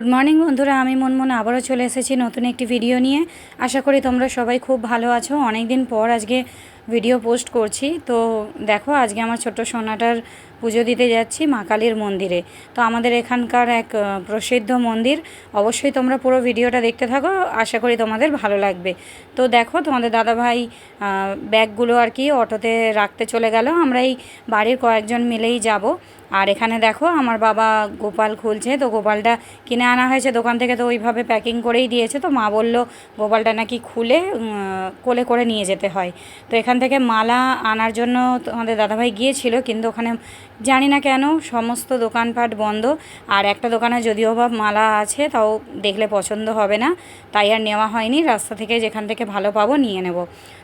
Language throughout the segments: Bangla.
গুড মর্নিং বন্ধুরা। আমি মনমন আবারও চলে এসেছি নতুন একটি ভিডিও নিয়ে। আশা করি তোমরা সবাই খুব ভালো আছো। অনেক দিন পর আজকে ভিডিও পোস্ট করছি। তো দেখো, আজকে আমার ছোট্ট সোনাটার পুজো দিতে যাচ্ছি মা কালীর মন্দিরে। তো আমাদের এখানকার এক প্রসিদ্ধ মন্দির। অবশ্যই তোমরা পুরো ভিডিওটা দেখতে থাকো। আশা করি তোমাদের ভালো লাগবে। তো দেখো, তোমাদের দাদাভাই ব্যাগগুলো আর কি অটোতে রাখতে চলে গেল। আমরা এই বাড়ির কয়েকজন মিলেই যাব। আর এখানে দেখো আমার বাবা গোপাল খুলছে, তো গোপালটা কিনে আনা হয়েছে। দোকান থেকে তো ওইভাবে প্যাকিং করেই দিয়েছে। তো মা বলল, গোপালটা নাকি খুলে কোলে করে নিয়ে যেতে হয়। তো এখান থেকে মালা আনার জন্য তোমাদের দাদাভাই গিয়েছিল, কিন্তু ওখানে জানি না কেন সমস্ত দোকানপাট বন্ধ। আর একটা দোকানে যদিও বা মালা আছে, তাও দেখলে পছন্দ হবে না। তাই আর নেওয়া হয়নি। রাস্তা থেকে যেখান থেকে ভালো পাবো নিয়ে নেব।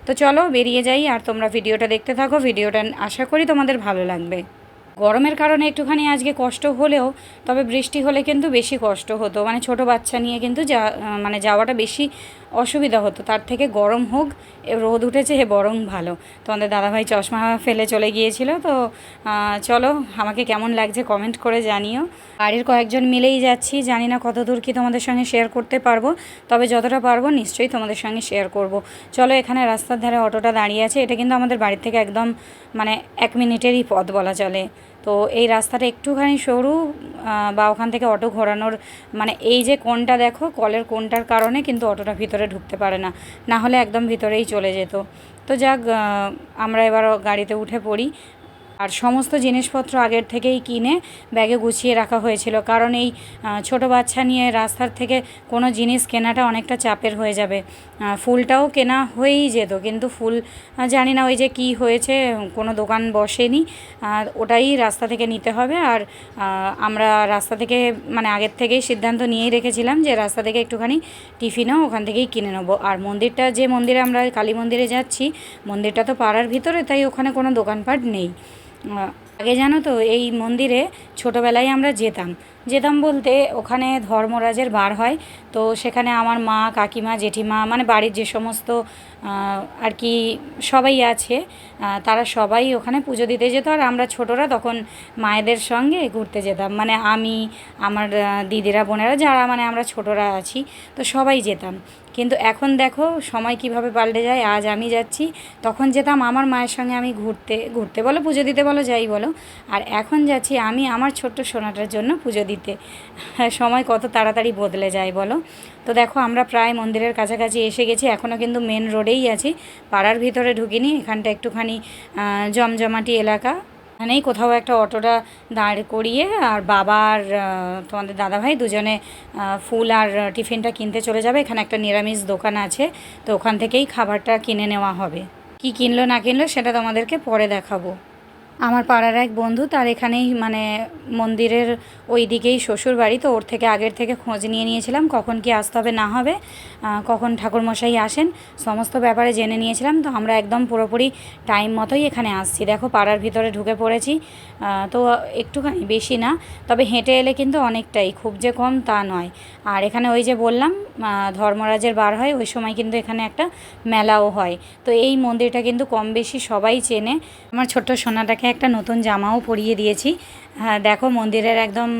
তো চলো, বেরিয়ে যাই। আর তোমরা ভিডিওটা দেখতে থাকো। ভিডিওটা আশা করি তোমাদের ভালো লাগবে। গরমের কারণে একটুখানি আজকে কষ্ট হলেও, তবে বৃষ্টি হলে কিন্তু বেশি কষ্ট হতো। মানে ছোট বাচ্চা নিয়ে কিন্তু যা মানে যাওয়াটা বেশি অসুবিধা হতো। তার থেকে গরম হোক রোদ উঠেছে, হে বরং ভালো। তোমাদের দাদাভাই চশমা ফেলে চলে গিয়েছিল, তো চলো, আমাকে কেমন লাগছে কমেন্ট করে জানিও। বাড়ির কয়েকজন মিলেই যাচ্ছি, জানি না কত দূর কি তোমাদের সঙ্গে শেয়ার করতে পারব। তবে যতটা পারব, নিশ্চয়ই তোমাদের সঙ্গে শেয়ার করব। চলো, এখানে রাস্তার ধারে অটোটা দাঁড়িয়ে আছে। এটা কিন্তু আমাদের বাড়ি থেকে একদম মানে এক মিনিটেরই পথ বলা চলে। তো এই রাস্তাটা একটুখানি সরু বা ওখান থেকে অটো ঘোরানোর মানে এই যে কোনটা দেখো, কলের কোনটার কারণে কিন্তু অটোটা ভিতরে ঢুকতে পারে না। না হলে একদম ভিতরেই চলে যেত। তো যাক আমরা এবার গাড়িতে উঠে পড়ি। আর সমস্ত জিনিসপত্র আগের থেকেই কিনে ব্যাগে গুছিয়ে রাখা হয়েছিল। কারণ এই ছোট বাচ্চা নিয়ে রাস্তার থেকে কোনো জিনিস কেনাটা অনেকটা চাপের হয়ে যাবে। ফুলটাও কেনা হয়েই যেত, কিন্তু ফুল জানি না ওই যে কি হয়েছে, কোনো দোকান বসেনি। ওটাই রাস্তা থেকে নিতে হবে। আর আমরা রাস্তা থেকে মানে আগের থেকেই সিদ্ধান্ত নিয়েই রেখেছিলাম যে রাস্তা থেকে একটুখানি টিফিনও ওখান থেকেই কিনে নেব। আর মন্দিরটা, যে মন্দিরে আমরা কালী মন্দিরে যাচ্ছি, মন্দিরটা তো পাড়ার ভিতরে, তাই ওখানে কোনো দোকানপাট নেই। আগে জানো তো এই মন্দিরে ছোটোবেলায় আমরা যেতাম। যেতাম বলতে ওখানে ধর্মরাজের বার হয়। তো সেখানে আমার মা, কাকিমা, জেঠিমা মানে বাড়ির যে সমস্ত আর কি সবাই আছে তারা সবাই ওখানে পুজো দিতে যেত। আর আমরা ছোটরা তখন মায়েদের সঙ্গে ঘুরতে যেতাম। মানে আমি, আমার দিদিরা, বোনেরা যারা মানে আমরা ছোটরা আছি, তো সবাই যেতাম। কিন্তু এখন দেখো সময় কীভাবে পাল্টে যায়, আজ আমি যাচ্ছি, তখন যেতাম আমার মায়ের সঙ্গে আমি ঘুরতে ঘুরতে বলো, পুজো দিতে বলো, যাই বলো। আর এখন যাচ্ছি আমি আমার ছোট্ট সোনাটার জন্য পুজো দিতে হ্যাঁ, সময় কত তাড়াতাড়ি বদলে যায় বলো? তো দেখো আমরা প্রায় মন্দিরের কাছাকাছি এসে গেছি এখনও কিন্তু মেন রোডেই আছি। পাড়ার ভিতরে ঢুকিনি এখানটা একটুখানি জমজমাটি এলাকা। এখানেই কোথাও একটা অটোটা দাঁড় করিয়ে আর বাবা আর তোমাদের দাদাভাই দুজনে ফুল আর টিফিনটা কিনতে চলে যাবে। এখানে একটা নিরামিষ দোকান আছে তো ওখান থেকেই খাবারটা কিনে নেওয়া হবে। কি কিনলো না কিনলো সেটা তোমাদেরকে পরে দেখাবো। আমার পাড়ার এক বন্ধু, তার এখানেই মানে মন্দিরের ওই দিকেই শ্বশুর বাড়ি, তো ওর থেকে আগের থেকে খোঁজ নিয়ে নিয়েছিলাম কখন কি আসতে হবে, না হবে কখন ঠাকুরমশাই আসেন, সমস্ত ব্যাপারে জেনে নিয়েছিলাম, তো আমরা একদম পুরোপুরি টাইম মতোই এখানে আসছি। দেখো পাড়ার ভিতরে ঢুকে পড়েছি তো একটুখানি বেশি না, তবে হেঁটে এলে কিন্তু অনেকটাই, খুব যে কম তা নয়। আর এখানে ওই যে বললাম ধর্মরাজের বার হয়, ওই সময় কিন্তু এখানে একটা মেলাও হয়। তো এই মন্দিরটা কিন্তু কম বেশি সবাই চেনে। আমার ছোট্ট সোনাটাকে একটা নতুন জামাও পরিয়ে দিয়েছি। হ্যাঁ দেখো মন্দিরের একদম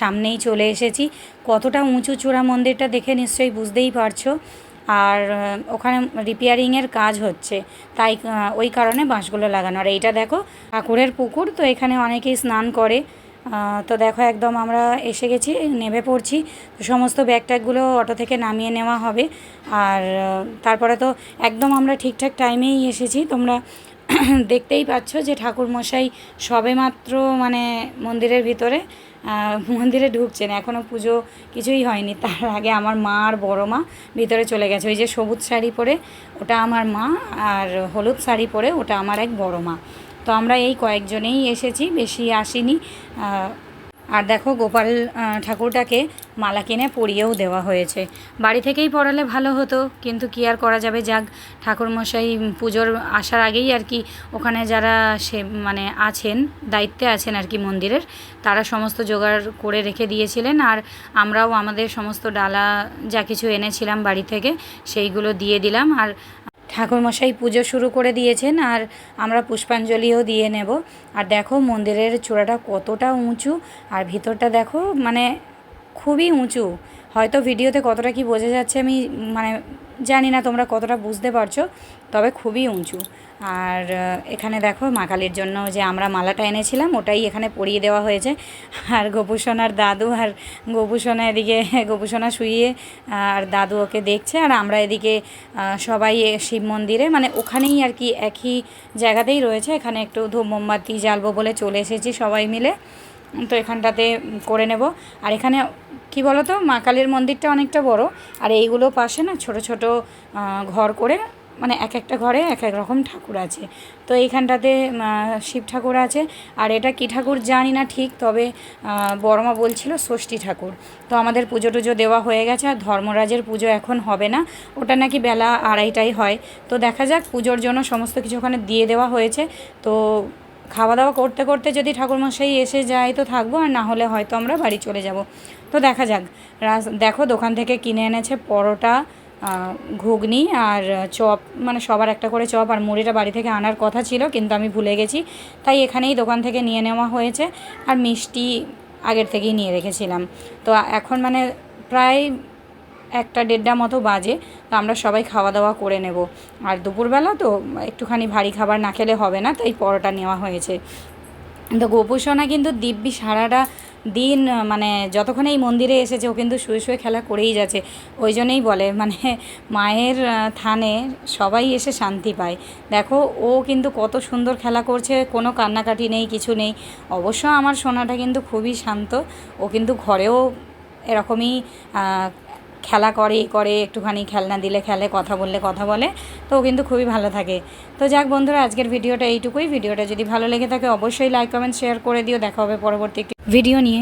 সামনেই চলে এসেছি। কতটা উঁচু চূড়া মন্দিরটা দেখে নিশ্চয়ই বুঝতেই পারছ। আর ওখানে রিপেয়ারিংয়ের কাজ হচ্ছে। তাই ওই কারণে বাঁশগুলো লাগানো। আর এইটা দেখো, ঠাকুরের পুকুর, তো এখানে অনেকেই স্নান করে। তো দেখো একদম আমরা এসে গেছি নেমে পড়ছি। সমস্ত ব্যাগ ট্যাগগুলো অটো থেকে নামিয়ে নেওয়া হবে। আর তারপরে তো একদম আমরা ঠিকঠাক টাইমেই এসেছি। তোমরা দেখতেই পাচ্ছ যে ঠাকুরমশাই সবেমাত্র মানে মন্দিরের ভিতরে মন্দিরে ঢুকছেন। এখনও পুজো কিছুই হয়নি। তার আগে আমার মা আর বড় মা ভিতরে চলে গেছে। ওই যে সবুজ শাড়ি পরে ওটা আমার মা আর হলুদ শাড়ি পরে ওটা আমার এক বড় মা। তো আমরা এই কয়েকজনেই এসেছি। বেশি আসিনি। আর দেখো গোপাল ঠাকুরটাকে মালা কিনে পরিয়েও দেওয়া হয়েছে। বাড়ি থেকেই পড়ালে ভালো হতো, কিন্তু কি আর করা যাবে যাক, ঠাকুরমশাই পুজোর আসার আগেই আর কি ওখানে যারা সে মানে আছেন, দায়িত্বে আছেন আর কি মন্দিরের, তারা সমস্ত জোগাড় করে রেখে দিয়েছিলেন আর আমরাও আমাদের সমস্ত ডালা যা কিছু এনেছিলাম বাড়ি থেকে, সেইগুলো দিয়ে দিলাম। আর ঠাকুরমশাই পুজো শুরু করে দিয়েছেন আর আমরা পুষ্পাঞ্জলিও দিয়ে নেব। আর দেখো মন্দিরের চূড়াটা কতটা উঁচু আর ভিতরটা দেখো মানে খুবই উঁচু। হয়তো ভিডিওতে কতটা কি বোঝা যাচ্ছে আমি মানে জানি না তোমরা কতটা বুঝতে পারছ, তবে খুবই উঁচু। আর এখানে দেখো মা কালীর জন্য যে আমরা মালাটা এনেছিলাম, ওটাই এখানে পরিয়ে দেওয়া হয়েছে। আর গোপুসোনার দাদু আর গোপুসোনা এদিকে, গোপুসোনা শুয়ে আর দাদু ওকে দেখছে। আর আমরা এদিকে সবাই শিব মন্দিরে মানে ওখানেই আর কি একই জায়গাতেই রয়েছে। এখানে একটু ধূপ মোমবাতি জ্বালবো বলে চলে এসেছি সবাই মিলে। তো এখানটাতে করে নেব। আর এখানে কি বলো তো মা কালীর মন্দিরটা অনেকটা বড়। আর এইগুলো পাশে না ছোট ছোট ঘর করে মানে এক একটা ঘরে এক এক রকম ঠাকুর আছে। তো এইখানটাতে শিব ঠাকুর আছে। আর এটা কী ঠাকুর জানি না ঠিক, তবে বড়মা বলছিল ষষ্ঠী ঠাকুর। তো আমাদের পুজো টুজো দেওয়া হয়ে গেছে, আর ধর্মরাজের পুজো এখন হবে না। ওটা নাকি বেলা আড়াইটাই হয়। তো দেখা যাক, পুজোর জন্য সমস্ত কিছু ওখানে দিয়ে দেওয়া হয়েছে। তো খাওয়া দাওয়া করতে করতে যদি ঠাকুরমশাই এসে যায় তো থাকব, আর না হলে হয়তো আমরা বাড়ি চলে যাব। তো দেখা যাক। রাস- দেখো দোকান থেকে কিনে এনেছে পরোটা ঘুগনি আর চপ মানে সবার একটা করে চপ, আর মুড়িটা বাড়ি থেকে আনার কথা ছিল, কিন্তু আমি ভুলে গেছি। তাই এখানেই দোকান থেকে নিয়ে নেওয়া হয়েছে, আর মিষ্টি আগের থেকেই নিয়ে রেখেছিলাম। তো এখন মানে প্রায় একটা দেড়টা মতো বাজে, তো আমরা সবাই খাওয়া দাওয়া করে নেব। আর দুপুরবেলা তো একটুখানি ভারী খাবার না খেলে হবে না, তাই পরোটা নেওয়া হয়েছে। তো গোপুসোনা কিন্তু দিব্যি সারাটা দিন মানে যতক্ষণ এই মন্দিরে এসেছে, ও কিন্তু শুয়ে শুয়ে খেলা করেই যাচ্ছে। ওই জন্যই বলে মানে মায়ের থানে সবাই এসে শান্তি পায়। দেখো, ও কিন্তু কত সুন্দর খেলা করছে, কোনো কান্নাকাটি নেই, কিছু নেই। অবশ্য আমার সোনাটা কিন্তু খুবই শান্ত। ও কিন্তু ঘরেও এরকমই খেলা করে, এ করে, একটুখানি খেলনা দিলে খেলে, কথা বললে কথা বলে, তো ও কিন্তু খুবই ভালো থাকে। তো যাক বন্ধুরা, আজকের ভিডিওটা এইটুকুই। ভিডিওটা যদি ভালো লেগে থাকে, অবশ্যই লাইক কমেন্ট শেয়ার করে দিও। দেখা হবে পরবর্তী ভিডিও নিয়ে।